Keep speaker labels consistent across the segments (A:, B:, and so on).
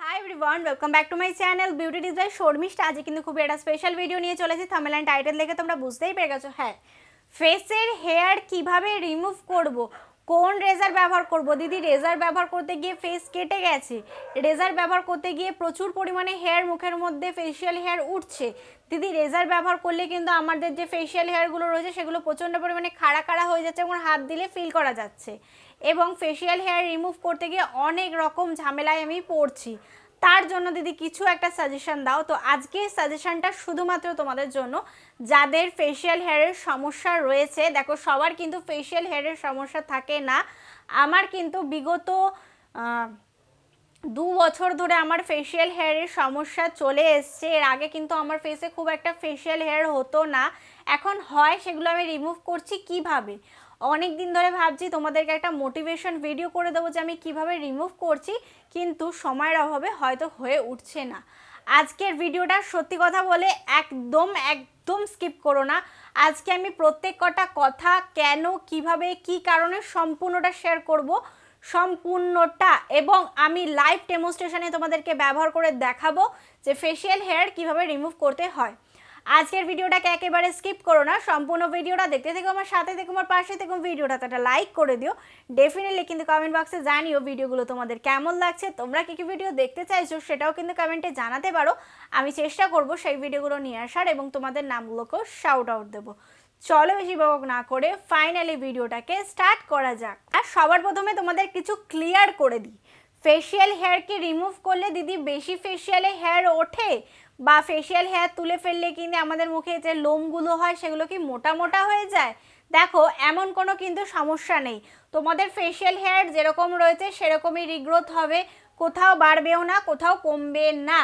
A: Hi everyone welcome back to my channel beauty design Sharmistha আজকে কিন্তু খুবই একটা স্পেশাল ভিডিও নিয়ে চলেছি থামেল অ্যান্ড টাইটেল দেখে তোমরা বুঝতেই পেরে গেছো। হ্যাঁ ফেসের হেয়ার কীভাবে রিমুভ করব? কোন রেজার ব্যবহার করব? দিদি, রেজার ব্যবহার করতে গিয়ে ফেস কেটে গেছে। রেজার ব্যবহার করতে গিয়ে প্রচুর পরিমাণে হেয়ার মুখের মধ্যে ফেসিয়াল হেয়ার উঠছে। দিদি, রেজার ব্যবহার করলে কিন্তু আমাদের যে ফেসিয়াল হেয়ারগুলো রয়েছে, সেগুলো প্রচণ্ড পরিমাণে খাড়া খাড়া হয়ে যাচ্ছে এবং হাত দিলে ফিল করা যাচ্ছে। এবং ফেসিয়াল হেয়ার রিমুভ করতে গিয়ে অনেক রকম ঝামেলায় আমি পড়ছি। তার জন্য দিদি কিছু একটা সাজেশন দাও। তো আজকে সাজেশনটা শুধুমাত্র তোমাদের জন্য। যাদের ফেসিয়াল হেয়ারের সমস্যা রয়েছে, দেখো সবার কিন্তু ফেসিয়াল হেয়ারের সমস্যা থাকে না। আমার কিন্তু বিগত দু বছর ধরে আমার ফেসিয়াল হেয়ারের সমস্যা চলে এসছে। এর আগে কিন্তু আমার ফেসে খুব একটা ফেসিয়াল হেয়ার হতো না। এখন হয় সেগুলো আমি রিমুভ করছি কীভাবে? অনেক দিন ধরে ভাবছি তোমাদেরকে একটা মোটিভেশন ভিডিও করে দেবো যে আমি কীভাবে রিমুভ করছি, কিন্তু সময়ের অভাবে হয়তো হয়ে উঠছে না। আজকের ভিডিওটা সত্যি কথা বলে একদম একদম স্কিপ করো না। আজকে আমি প্রত্যেক কটা কথা, কেন, কীভাবে, কি কারণে সম্পূর্ণটা শেয়ার করব, সম্পূর্ণটা এবং আমি লাইভ ডেমোস্ট্রেশনে তোমাদেরকে ব্যবহার করে দেখাবো যে ফেসিয়াল হেয়ার কীভাবে রিমুভ করতে হয়। আজকের ভিডিওটাকে একেবারে স্কিপ করো না। সম্পূর্ণ ভিডিওটা দেখতে থেকো আমার, সাথে থেকো আমার, পাশে থেকো ভিডিওটাতে একটা লাইক করে দিও। ডেফিনেটলি কিন্তু কমেন্ট বক্সে জানিও ভিডিওগুলো তোমাদের কেমন লাগছে। তোমরা কী কী ভিডিও দেখতে চাইছো সেটাও কিন্তু কমেন্টে জানাতে পারো। আমি চেষ্টা করব সেই ভিডিওগুলো নিয়ে আসার এবং তোমাদের নামগুলোকেও শাউট আউট দেবো। চলো বেশি বক না করে ফাইনালি ভিডিওটাকে স্টার্ট করা যাক। আর সবার প্রথমে তোমাদের কিছু ক্লিয়ার করে দিই। ফেসিয়াল হেয়ারকে রিমুভ করলে দিদি বেশি ফেসিয়ালে হেয়ার ওঠে? বা ফেশিয়াল হেয়ার তুলে ফেললে কিন্তু আমাদের মুখে যে লোমগুলো হয়, সেগুলো কি মোটা মোটা হয়ে যায়? দেখো, এমন কোনো কিন্তু সমস্যা নেই। তোমাদের ফেশিয়াল হেয়ার যেরকম রয়েছে, সেরকমই রিগ্রোথ হবে। কোথাও বাড়বেও না, কোথাও কমবে না।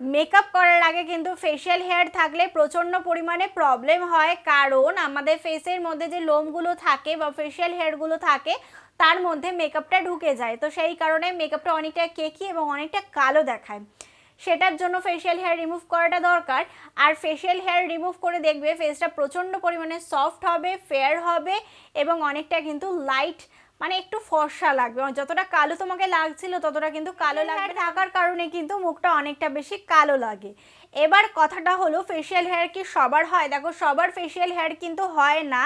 A: মেকআপ করার আগে কিন্তু ফেশিয়াল হেয়ার থাকলে প্রচণ্ড পরিমাণে প্রবলেম হয়। কারণ আমাদের ফেসের মধ্যে যে লোমগুলো থাকে বা ফেশিয়াল হেয়ারগুলো থাকে, তার মধ্যে মেকআপটা ঢুকে যায়। তো সেই কারণে মেকআপটা অনেকটা কেকি এবং অনেকটা কালো দেখায়। সেটার জন্য ফেসিয়াল হেয়ার রিমুভ করাটা দরকার। আর ফেসিয়াল হেয়ার রিমুভ করে দেখবে ফেসটা প্রচণ্ড পরিমাণে সফট হবে ফেয়ার হবে এবং অনেকটা কিন্তু লাইট মানে একটু ফর্সা লাগবে। যতটা কালো তোমাকে লাগছিল ততটা কিন্তু কালো লাগবে থাকার কারণে কিন্তু মুখটা অনেকটা বেশি কালো লাগে। এবার কথাটা হলো ফেসিয়াল হেয়ার কি সবার হয়? দেখো সবার ফেসিয়াল হেয়ার কিন্তু হয় না।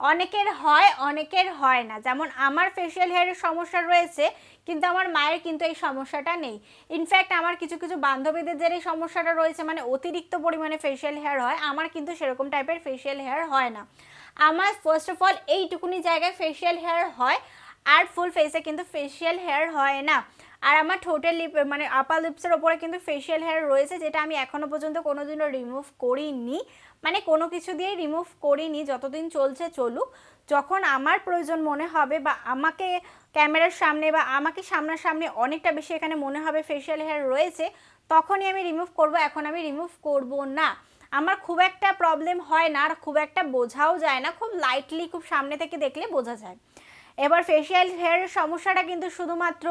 A: অনেকের হয় অনেকের হয় না। যেমন আমার ফেসিয়াল হেয়ারের সমস্যা রয়েছে, কিন্তু আমার মায়ের কিন্তু এই সমস্যাটা নেই। ইনফ্যাক্ট আমার কিছু কিছু বান্ধবীদের যে এই সমস্যাটা রয়েছে মানে অতিরিক্ত পরিমাণে ফেসিয়াল হেয়ার হয়, আমার কিন্তু সেরকম টাইপের ফেসিয়াল হেয়ার হয় না। আমার ফার্স্ট অফ অল এইটুকুনি জায়গায় ফেসিয়াল হেয়ার হয়, আর ফুল ফেসে কিন্তু ফেসিয়াল হেয়ার হয় না। আর আমার ঠোঁটের লিপ মানে আপার লিপসের ওপরে কিন্তু ফেসিয়াল হেয়ার রয়েছে, যেটা আমি এখনও পর্যন্ত কোনোদিনও রিমুভ করিনি। মানে কোনো কিছু দিয়েই রিমুভ করিনি, যতদিন চলছে চলুক। যখন আমার প্রয়োজন মনে হবে বা আমাকে ক্যামেরার সামনে বা আমাকে সামনাসামনি অনেকটা বেশি এখানে মনে হবে ফেসিয়াল হেয়ার রয়েছে, তখনই আমি রিমুভ করব, এখন আমি রিমুভ করব না। আমার খুব একটা প্রবলেম হয় না আর খুব একটা বোঝাও যায় না, খুব লাইটলি খুব সামনে থেকে দেখলে বোঝা যায়। এবার ফেসিয়াল হেয়ারের সমস্যাটা কিন্তু শুধুমাত্র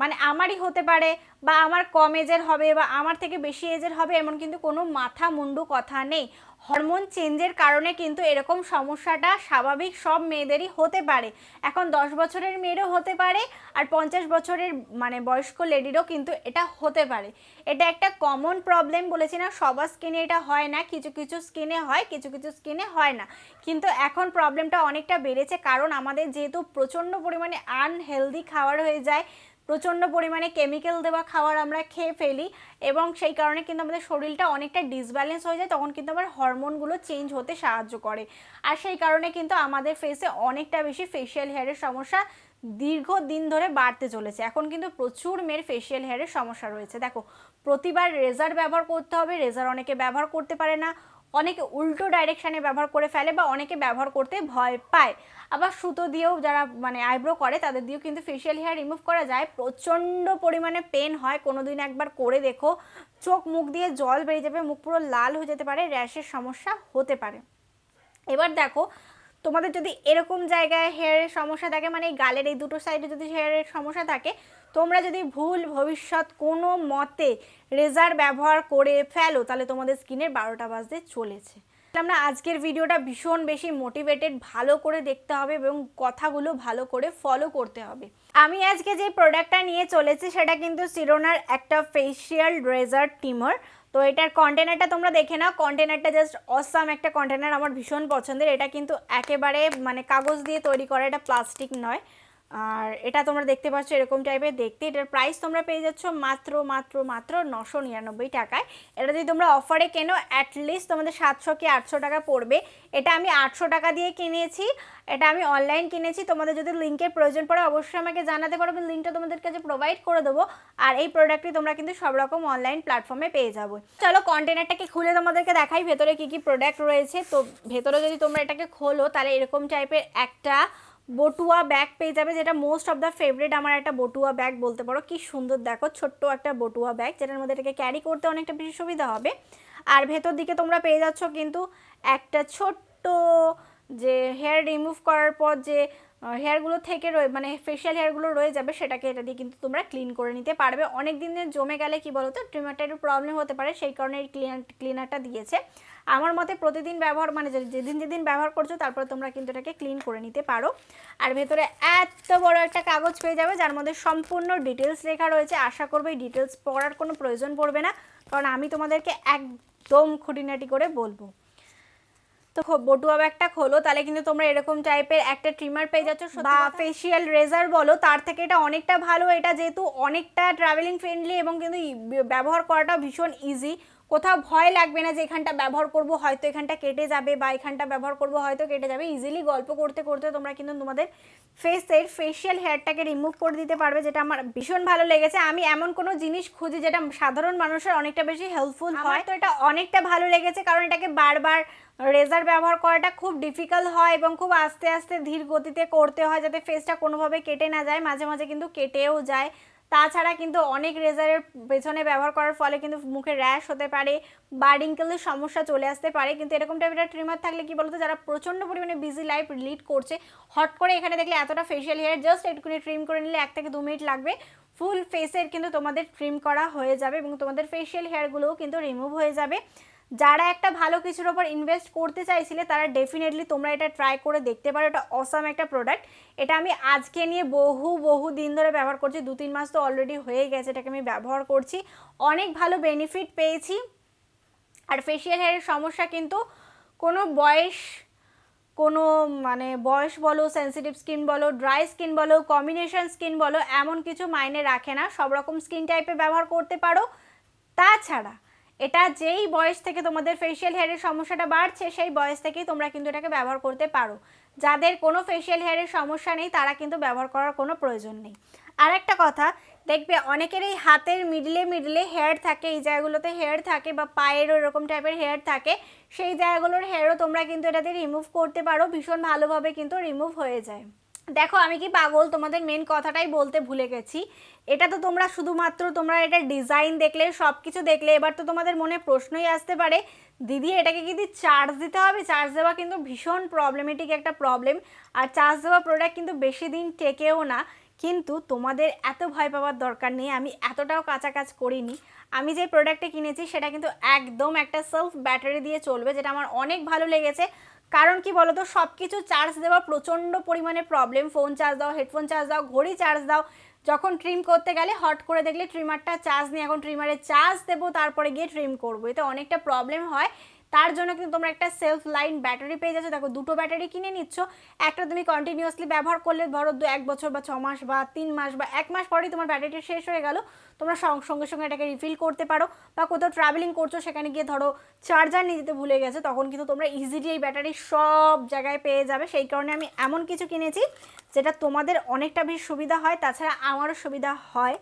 A: মানে আমারই হতে পারে বা আমার কম এজের হবে বা আমার থেকে বেশি এজের হবে এমন কিন্তু কোনো মাথা মুন্ডু কথা নেই। হরমোন চেঞ্জের কারণে কিন্তু এরকম সমস্যাটা স্বাভাবিক সব মেয়েদেরই হতে পারে। এখন দশ বছরের মেয়েরও হতে পারে আর পঞ্চাশ বছরের মানে বয়স্ক লেডিরও কিন্তু এটা হতে পারে। এটা একটা কমন প্রবলেম বলেছি না সবার স্কিনে এটা হয় না, কিছু কিছু স্কিনে হয়, কিছু কিছু স্কিনে হয় না। কিন্তু এখন প্রবলেমটা অনেকটা বেড়েছে কারণ আমাদের যেহেতু প্রচণ্ড পরিমাণে আনহেলদি খাবার হয়ে যায় প্রচণ্ড পরিমাণে কেমিক্যাল দেওয়া খাবার আমরা খেয়ে ফেলি এবং সেই কারণে কিন্তু আমাদের শরীরটা অনেকটা ডিসব্যালেন্স হয়ে যায়, তখন কিন্তু আমার হরমোনগুলো চেঞ্জ হতে সাহায্য করে। আর সেই কারণে কিন্তু আমাদের ফেসে অনেকটা বেশি ফেসিয়াল হেয়ারের সমস্যা দীর্ঘদিন ধরে বাড়তে চলেছে। এখন কিন্তু প্রচুর মেয়ের ফেসিয়াল হেয়ারের সমস্যা রয়েছে। দেখো, প্রতিবার রেজার ব্যবহার করতে হবে রেজার অনেকে ব্যবহার করতে পারে না। অনেকে উল্টো ডাইরেকশানে ব্যবহার করে ফেলে বা অনেকে ব্যবহার করতে ভয় পায়। আবার সুতো দিয়েও যারা মানে আইব্রো করে, তাদের দিয়েও কিন্তু ফেসিয়াল হেয়ার রিমুভ করা যায়। প্রচণ্ড পরিমাণে পেন হয় কোনো দিন একবার করে দেখো। চোখ মুখ দিয়ে জল বেরিয়ে যাবে, মুখ পুরো লাল হয়ে যেতে পারে, র্যাশের সমস্যা হতে পারে। এবার দেখো তোমাদের যদি এরকম জায়গায় হেয়ারের সমস্যা থাকে মানে গালের এই দুটো সাইডে যদি হেয়ারের সমস্যা থাকে, তোমরা যদি ভুল ভবিষ্যৎ কোনো মতে রেজার ব্যবহার করে ফেলো, তাহলে তোমাদের স্কিনের বারোটা বাজতে চলেছে। আমরা আজকের ভিডিওটা ভীষণ বেশি মোটিভেটেড ভালো করে দেখতে হবে এবং কথাগুলো ভালো করে ফলো করতে হবে। আমি আজকে যে প্রোডাক্টটা নিয়ে চলেছি, সেটা কিন্তু সিরোনার একটা ফেসিয়াল রেজার টিমার তো এটার কন্টেনারটা তোমরা দেখে নাও। কন্টেনারটা জাস্ট অসাম একটা কন্টেনার আমার ভীষণ পছন্দের। এটা কিন্তু একেবারে মানে কাগজ দিয়ে তৈরি করা, এটা প্লাস্টিক নয়। আর এটা তোমরা দেখতে পাচ্ছ এরকম টাইপের দেখতে এটার প্রাইস তোমরা পেয়ে যাচ্ছ মাত্র মাত্র মাত্র নশো নিরানব্বই টাকায়। এটা যদি তোমরা অফারে কেনো অ্যাটলিস্ট তোমাদের সাতশো কি আটশো টাকা পড়বে। এটা আমি আটশো টাকা দিয়ে কিনেছি। এটা আমি অনলাইন কিনেছি। তোমাদের যদি লিঙ্কের প্রয়োজন পড়ে, অবশ্যই আমাকে জানাতে পারো। আমি লিঙ্কটা তোমাদের কাছে প্রোভাইড করে দেবো। আর এই প্রোডাক্টটি তোমরা কিন্তু সব রকম অনলাইন প্ল্যাটফর্মে পেয়ে যাব। চলো কন্টেনারটাকে খুলে তোমাদেরকে দেখাই ভেতরে কী কী প্রোডাক্ট রয়েছে। তো ভেতরে যদি তোমরা এটাকে খোলো, তাহলে এরকম টাইপের একটা বটুয়া ব্যাগ পেয়ে যাবে, যেটা মোস্ট অফ দ্য ফেভারিট আমার একটা বটুয়া ব্যাগ বলতে পারো। কি সুন্দর দেখো, ছোট্ট একটা বটুয়া ব্যাগ যেটার মধ্যে এটাকে ক্যারি করতে অনেকটা বেশি সুবিধা হবে। আর ভেতর দিকে তোমরা পেয়ে যাচ্ছ কিন্তু একটা ছোট্ট যে হেয়ার রিমুভ করার পর যে হেয়ারগুলো থেকে রয়ে মানে ফেশিয়াল হেয়ারগুলো রয়ে যাবে, সেটাকে এটা দিয়ে কিন্তু তোমরা ক্লিন করে নিতে পারবে। অনেক দিনের জমে গেলে কি বলো তো ট্রিমারটা একটু প্রবলেম হতে পারে, সেই কারণে ক্লিনার ক্লিনারটা দিয়েছে। আমার মতে প্রতিদিন ব্যবহার মানে যেদিন যেদিন ব্যবহার করছ তারপরে তোমরা কিন্তু এটাকে ক্লিন করে নিতে পারো। আর ভেতরে এত বড় একটা কাগজ পেয়ে যাবে যার মধ্যে সম্পূর্ণ ডিটেলস লেখা রয়েছে। আশা করব এই ডিটেলস পড়ার কোনো প্রয়োজন পড়বে না কারণ আমি তোমাদেরকে একদম খুঁটিনাটি করে বলব। তো বটুয়া ব্যাগটা খোলো তাহলে কিন্তু তোমরা এরকম টাইপের একটা ট্রিমার পেয়ে যাচ্ছ। বা ফেসিয়াল রেজার বলো তার থেকে এটা অনেকটা ভালো। এটা যেহেতু অনেকটা ট্রাভেলিং ফ্রেন্ডলি এবং কিন্তু ব্যবহার করাটা ভীষণ ইজি কোথাও ভয় লাগবে না যে এখানটা ব্যবহার করব হয়তো এখানটা কেটে যাবে বা এখানটা ব্যবহার করব হয়তো কেটে যাবে। ইজিলি গল্প করতে করতে তোমরা কিন্তু তোমাদের ফেসের ফেসিয়াল হেয়ারটাকে রিমুভ করে দিতে পারবে যেটা আমার ভীষণ ভালো লেগেছে। আমি এমন কোনো জিনিস খুঁজি যেটা সাধারণ মানুষের অনেকটা বেশি হেল্পফুল হয়। তো এটা অনেকটা ভালো লেগেছে কারণ এটাকে বারবার রেজার ব্যবহার করাটা খুব ডিফিকাল্ট হয় এবং খুব আস্তে আস্তে ধীর গতিতে করতে হয় যাতে ফেসটা কোনোভাবে কেটে না যায়। মাঝে মাঝে কিন্তু কেটেও যায়। তাছাড়া কিন্তু অনেক রেজারের পেছনে ব্যবহার করার ফলে কিন্তু মুখে র্যাশ হতে পারে বা রিঙ্কেলের সমস্যা চলে আসতে পারে। কিন্তু এরকম টাইপের ট্রিমার থাকলে কি বলতো, যারা প্রচণ্ড পরিমাণে বিজি লাইফ লিড করছে, হট করে এখানে দেখলে এতটা ফেশিয়াল হেয়ার জাস্ট একটুখানি ট্রিম করে নিলে এক থেকে দু মিনিট লাগবে। ফুল ফেসের কিন্তু তোমাদের ট্রিম করা হয়ে যাবে এবং তোমাদের ফেশিয়াল হেয়ারগুলোও কিন্তু রিমুভ হয়ে যাবে। যারা একটা ভালো কিছুর ওপর ইনভেস্ট করতে চাইছিলে, তারা ডেফিনেটলি তোমরা এটা ট্রাই করে দেখতে পারো। এটা অসাম একটা প্রোডাক্ট এটা আমি আজকে নিয়ে বহু বহু দিন ধরে ব্যবহার করছি। দু তিন মাস তো অলরেডি হয়ে গেছে এটাকে আমি ব্যবহার করছি। অনেক ভালো বেনিফিট পেয়েছি। আর ফেসিয়াল হেয়ারের সমস্যা কিন্তু কোনো বয়স, কোনো মানে বয়স বলো সেন্সিটিভ স্কিন বলো ড্রাই স্কিন বলো কম্বিনেশন স্কিন বলো, এমন কিছু মাইনে রাখে না। সব রকম স্কিন টাইপে ব্যবহার করতে পারো। তাছাড়া এটা যেই বয়স থেকে তোমাদের ফেশিয়াল হেয়ারের সমস্যাটা বাড়ছে, সেই বয়স থেকেই তোমরা কিন্তু এটাকে ব্যবহার করতে পারো। যাদের কোনো ফেশিয়াল হেয়ারের সমস্যা নেই, তারা কিন্তু ব্যবহার করার কোনো প্রয়োজন নেই। আর একটা কথা, দেখবে অনেকের এই হাতের মিডলে মিডলে হেয়ার থাকে, এই জায়গাগুলোতে হেয়ার থাকে বা পায়েরও এরকম টাইপের হেয়ার থাকে, সেই জায়গাগুলোর হেয়ারও তোমরা কিন্তু এটাতে রিমুভ করতে পারো, ভীষণ ভালোভাবে কিন্তু রিমুভ হয়ে যায়। দেখো, আমি কি পাগল? তোমাদের মেন কথাটাই বলতে ভুলে গেছি। এটা তো তোমরা শুধুমাত্র তোমরা এটা ডিজাইন দেখলে সব কিছু দেখলে, এবার তো তোমাদের মনে প্রশ্নই আসতে পারে, দিদি, এটাকে কিন্তু চার্জ দিতে হবে। চার্জ দেওয়া কিন্তু ভীষণ প্রবলেমেটিক একটা প্রবলেম আর চার্জ দেওয়া প্রোডাক্ট কিন্তু বেশি দিন টেকেও না। কিন্তু তোমাদের এত ভয় পাওয়ার দরকার নেই, আমি এতটাও কাঁচা কাজ করিনি। আমি যে প্রোডাক্টটা কিনেছি, সেটা কিন্তু একদম একটা সেলফ ব্যাটারি দিয়ে চলবে, যেটা আমার অনেক ভালো লেগেছে। কারণ কি বলতো সব কিছু চার্জ দেওয়া, প্রচণ্ড পরিমাণে প্রবলেম ফোন চার্জ দাও হেডফোন চার্জ দাও, ঘড়ি চার্জ দাও, যখন ট্রিম করতে গেলে হট করে দেখলে ট্রিমারটা চার্জ নেই, এখন ট্রিমারে চার্জ দেবো, তারপরে গিয়ে ট্রিম করব, এতে অনেকটা প্রবলেম হয়। তার জন্য কিন্তু তোমরা একটা সেলফ লাইন ব্যাটারি পেয়ে যাচ্ছ। দেখো, দুটো ব্যাটারি কিনে নিচ্ছ। একটা তুমি কন্টিনিউয়াসলি ব্যবহার করলে ধরো দু এক বছর বা ছ মাস বা তিন মাস বা এক মাস পরেই তোমার ব্যাটারিটা শেষ হয়ে গেল। তোমরা সঙ্গে সঙ্গে এটাকে রিফিল করতে পারো বা কোথাও ট্রাভেলিং করছ, সেখানে গিয়ে ধরো চার্জার নিয়ে যেতে ভুলে গেছে, তখন কিন্তু তোমরা ইজিলি এই ব্যাটারি সব জায়গায় পেয়ে যাবে। সেই কারণে আমি এমন কিছু কিনেছি, যেটা তোমাদের অনেকটা বেশি সুবিধা হয়, তাছাড়া আমারও সুবিধা হয়।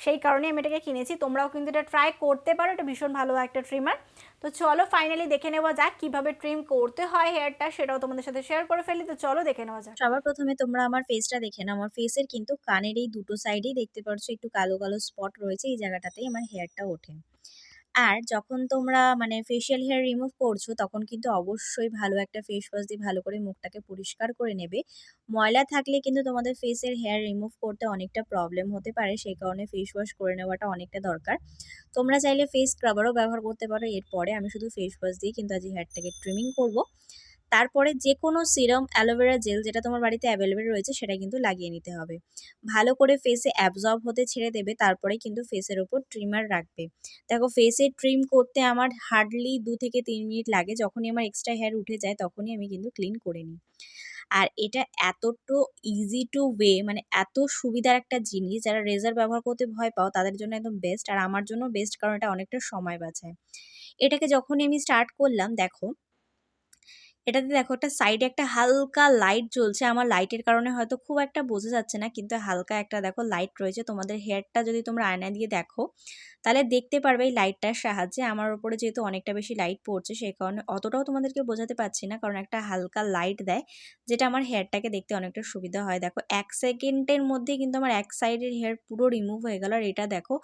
A: সেই কারণে আমি এটাকে কিনেছি। তোমরাও কিন্তু এটা ট্রাই করতে পারো, এটা ভীষণ ভালো একটা ট্রিমার তো চলো ফাইনালি দেখে নেওয়া যাক কীভাবে ট্রিম করতে হয় হেয়ারটা সেটাও তোমাদের সাথে শেয়ার করে ফেলি। তো চলো দেখে নেওয়া যাক।
B: সবার প্রথমে তোমরা আমার ফেসটা দেখে নাও। আমার ফেসের কিন্তু কানের এই দুটো সাইডেই দেখতে পাচ্ছ একটু কালো কালো স্পট রয়েছে এই জায়গাটাতেই আমার হেয়ারটা ওঠে। আর যখন তোমরা মানে ফেশিয়াল হেয়ার রিমুভ করছ, তখন কিন্তু অবশ্যই ভালো একটা ফেস ওয়াশ দিয়ে ভালো করে মুখটাকে পরিষ্কার করে নেবে। ময়লা থাকলে কিন্তু তোমাদের ফেসের হেয়ার রিমুভ করতে অনেকটা প্রবলেম হতে পারে, সেই কারণে ফেস ওয়াশ করে নেওয়াটা অনেকটা দরকার। তোমরা চাইলে ফেস স্ক্রাবারও ব্যবহার করতে পারো, এরপরে আমি শুধু ফেস ওয়াশ দিয়ে কিন্তু আজ হেয়ারটাকে ট্রিমিং করব। তারপরে যে কোনো সিরাম, অ্যালোভেরা জেল যেটা তোমার বাড়িতে অ্যাভেলেবেল রয়েছে সেটা কিন্তু লাগিয়ে নিতে হবে। ভালো করে ফেসে অ্যাবজর্ব হতে ছেড়ে দেবে, তারপরে কিন্তু ফেসের ওপর ট্রিমার রাখবে। দেখো ফেসে ট্রিম করতে আমার হার্ডলি দু থেকে তিন মিনিট লাগে, যখনই আমার এক্সট্রা হেয়ার উঠে যায় তখনই আমি কিন্তু ক্লিন করে নিই। আর এটা এতটা ইজি টু ওয়ে মানে এত সুবিধার একটা জিনিস, যারা রেজার ব্যবহার করতে ভয় পাও তাদের জন্য একদম বেস্ট আর আমার জন্য বেস্ট কারণ এটা অনেকটা সময় বাঁচায়। এটাকে যখনই আমি স্টার্ট করলাম, দেখো এটাতে দেখো একটা সাইডে একটা হালকা লাইট জ্বলছে। আমার লাইটের কারণে হয়তো খুব একটা বোঝা যাচ্ছে না, কিন্তু হালকা একটা দেখো লাইট রয়েছে। তোমাদের হেয়ারটা যদি তোমরা আয়না দিয়ে দেখো, তাহলে দেখতে পারবে এই লাইটটার সাহায্যে আমার উপরে যেহেতু অনেকটা বেশি লাইট পড়ছে সেই কারণে অতটাও তোমাদেরকে বোঝাতে পারছি না, কারণ একটা হালকা লাইট দেয়, যেটা আমার হেয়ারটাকে দেখতে অনেকটা সুবিধা হয়। দেখো এক সেকেন্ডের মধ্যেই কিন্তু আমার এক সাইডের হেয়ার পুরো রিমুভ হয়ে গেল, আর এটা দেখো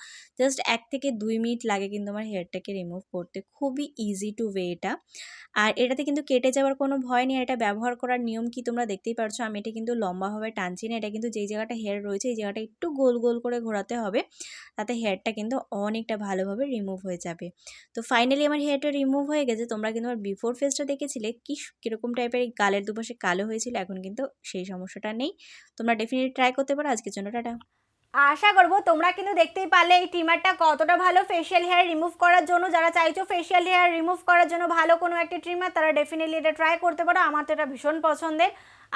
B: জাস্ট এক থেকে দুই মিনিট লাগে কিন্তু আমার হেয়ারটাকে রিমুভ করতে। খুবই ইজি টু ওয়ে এটা। আর এটাতে কিন্তু কেটে যাওয়ার কোনো ভয় নেই এটা ব্যবহার করার নিয়ম কি তোমরা দেখতেই পারছ? আমি এটা কিন্তু লম্বাভাবে টানছি না, এটা কিন্তু যেই জায়গাটা হেয়ার রয়েছে, এই জায়গাটা একটু গোল গোল করে ঘোরাতে হবে, তাতে হেয়ারটা কিন্তু অনেকটা ভালোভাবে রিমুভ হয়ে যাবে। তো ফাইনালি আমার হেয়ারটা রিমুভ হয়ে গেছে, তোমরা কিন্তু আমার বিফোর ফেসটা দেখেছিলে, কি কীরকম টাইপের এই গালের দুপাশে কালো হয়েছিল, এখন কিন্তু সেই সমস্যাটা নেই। তোমরা ডেফিনেটলি ট্রাই করতে পারো। আজকের জন্য টাটা।
A: আশা করব তোমরা কিন্তু দেখতেই পারলে এই ট্রিমারটা কতটা ভালো ফেশিয়াল হেয়ার রিমুভ করার জন্য। যারা চাইছো ফেশিয়াল হেয়ার রিমুভ করার জন্য ভালো কোনো একটা ট্রিমার তারা ডেফিনেটলি এটা ট্রাই করতে পারো। আমার তো এটা ভীষণ পছন্দের।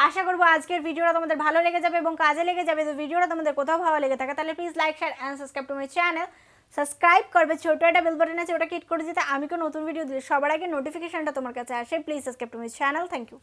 A: আশা করব আজকের ভিডিওটা তোমাদের ভালো লেগে যাবে এবং কাজে লেগে যাবে। তো ভিডিওটা তোমাদের কোথাও ভালো লেগে থাকে, তাহলে please like share and subscribe to my channel subscribe করবে, ছোটো একটা বেল বাটন আছে, ওটা ক্লিক করে দিতে। আমি কোনো নতুন ভিডিও দিলে সবার আগে নোটিফিকেশানটা তোমার কাছে আসে। Please subscribe to my channel thank you